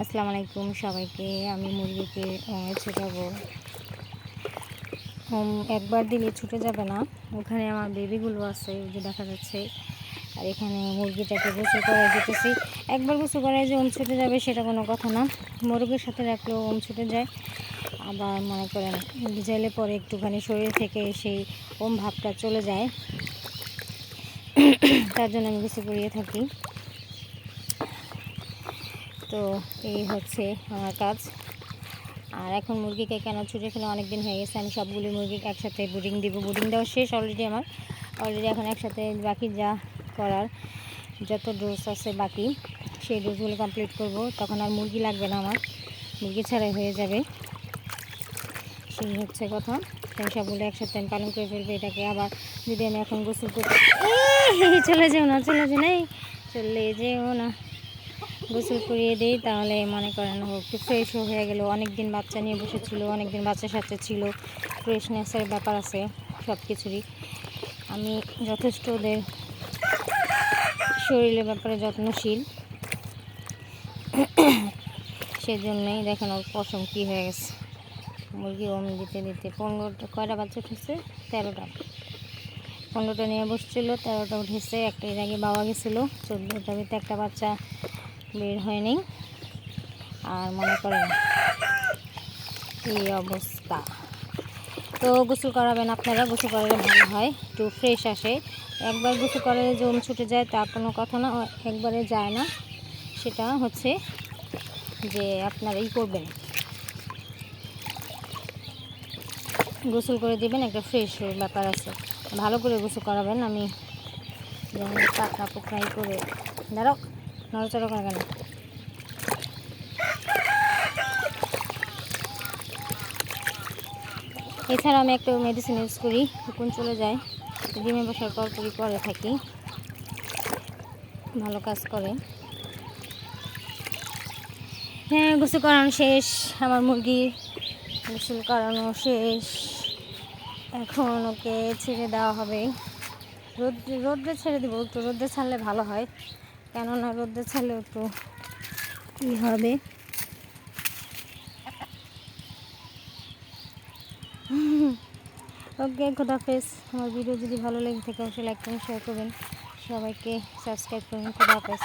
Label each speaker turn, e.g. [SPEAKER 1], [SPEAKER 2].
[SPEAKER 1] আসসালামু আলাইকুম সবাইকে। আমি মুরগিকে ছোটাবো। একবার দিলে ছুটে যাবে না। ওখানে আমার বেবিগুলো আছে যে দেখা যাচ্ছে। আর এখানে মুরগিটাকে গোসল করাই দিতেছি একবার গোসল করাই যে ওম ছুটে যাবে সেটা কোনো কথা না। মুরগির সাথে রাখলেও ওম ছুটে যায়। আবার মনে করেন, ভিজাইলে পরে একটুখানি শরীর থেকে সেই ওম ভাবটা চলে যায়। তার জন্য আমি গোসল করিয়ে থাকি। তো এই হচ্ছে আমার কাজ। আর এখন মুরগিকে কেন ছুটে ফেলে অনেক দিন হয়ে গেছে আমি সবগুলি মুরগিকে একসাথে বুডিং দিব। বুডিং দেওয়া শেষ অলরেডি আমার। অলরেডি এখন একসাথে বাকি যা করার যত ডোজ আছে বাকি সেই ডোজগুলো কমপ্লিট করব। তখন আর মুরগি লাগবে না আমার। মুরগি ছাড়াই হয়ে যাবে। সেই হচ্ছে কথা। তাই সবগুলো একসাথে আমি পালন করে ফেলব। এটাকে আবার যদি আমি এখন গোসল করি চলে যেও না চলে যেও না এই, চলে যেও না। গোসল করিয়ে দিই, তাহলে মনে করেন ও একটু ফ্রেশও হয়ে গেল। অনেক দিন বাচ্চা নিয়ে বসেছিল অনেক দিন বাচ্চার সাথে ছিল ফ্রেশনেসের ব্যাপার আছে সব কিছুরই আমি যথেষ্ট ওদের শরীরের ব্যাপারে যত্নশীল। সেজন্যই দেখেন ওর পশম কী হয়ে গেছে। মুরগি ওম দিতে দিতে পনেরোটা, কয়টা বাচ্চা উঠেছে? তেরোটা। পনেরোটা নিয়ে বসছিল, তেরোটা উঠেছে একটা এর আগে বাবা গেছিল, চোদ্দোটা ভিতরে একটা বাচ্চা বের হয়নি আর মনে করেন এই অবস্থা। তো গোসল করাবেন আপনারা, গোসল করালে ভালো হয়, একটু ফ্রেশ আসে। একবার গোসল করালে জম ছুটে যায়, তা কোনো কথা না, একবারে যায় না। সেটা হচ্ছে যে আপনারা ই করবেন। গোসল করে দিবেন, একটা ফ্রেশ ব্যাপার আছে। ভালো করে গোসল করাবেন, আমি যেমন পাকড়া পোকড়াই করে দাঁড়াও। নড়াচড়া করে কেন এছাড়া আমি একটা মেডিসিন ইউজ করি কোন চলে যায়। ডিমে বসার পর পরই করে থাকি। ভালো কাজ করে। হ্যাঁ গোসল করানো শেষ, আমার মুরগি গোসল করানো শেষ। এখন ওকে ছেড়ে দেওয়া হবে। রোদ রোদ্রে ছেড়ে দেবো একটু রোদ্রে ছাড়লে ভালো হয়। কেননা রোদ্রে ছাড়লে একটু কী হবে? ওকে খোদাফেজ আমার ভিডিও যদি ভালো লেগে থাকে, অবশ্যই লাইক করুন শেয়ার করবেন সবাইকে সাবস্ক্রাইব করুন খোদাফেজ